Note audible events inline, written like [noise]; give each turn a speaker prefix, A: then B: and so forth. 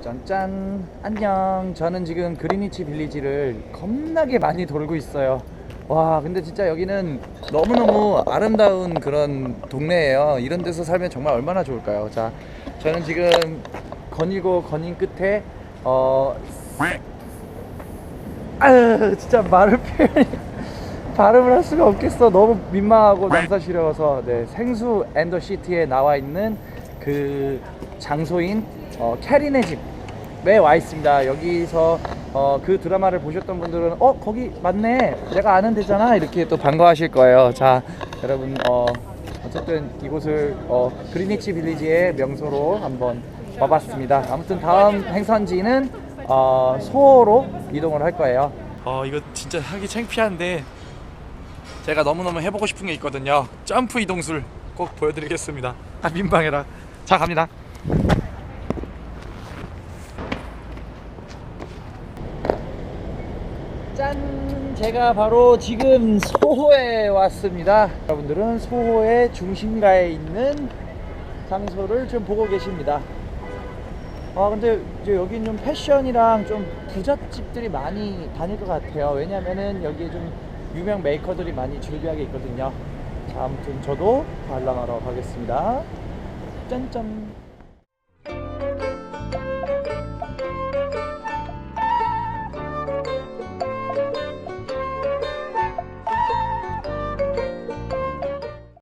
A: 짠짠. 안녕. 저는 지금 그리니치 빌리지를 겁나게 많이 돌고 있어요. 와 근데 진짜 여기는 너무너무 아름다운 그런 동네예요. 이런 데서 살면 정말 얼마나 좋을까요? 자 저는 지금 거닐고 거닌 끝에 어 아유 진짜 말을 표현이 [laughs] 발음을 할 수가 없겠어. 너무 민망하고 남사시려워서. 네, 생수 앤더 시티에 나와 있는 그 장소인 어, 캐린의 집에 와 있습니다 여기서 어, 그 드라마를 보셨던 분들은 어 거기 맞네 내가 아는 데잖아 이렇게 또 반가워하실 거예요 자 여러분 어, 어쨌든 이곳을 어, 그리니치 빌리지의 명소로 한번 와봤습니다 아무튼 다음 행선지는 어, 소호로 이동을 할 거예요 어 이거 진짜 하기 창피한데 제가 너무너무 해보고 싶은 게 있거든요. 점프 이동술 꼭 보여드리겠습니다. 아 민망해라. 자 갑니다. 짠! 제가 바로 지금 소호에 왔습니다. 여러분들은 소호의 중심가에 있는 장소를 좀 보고 계십니다. 아 근데 이제 여긴 좀 패션이랑 좀 부잣집들이 많이 다닐 것 같아요. 왜냐면은 여기에 좀 유명 메이커들이 많이 줄비하게 있거든요. 자 아무튼 저도 관람하러 가겠습니다. 짠짠.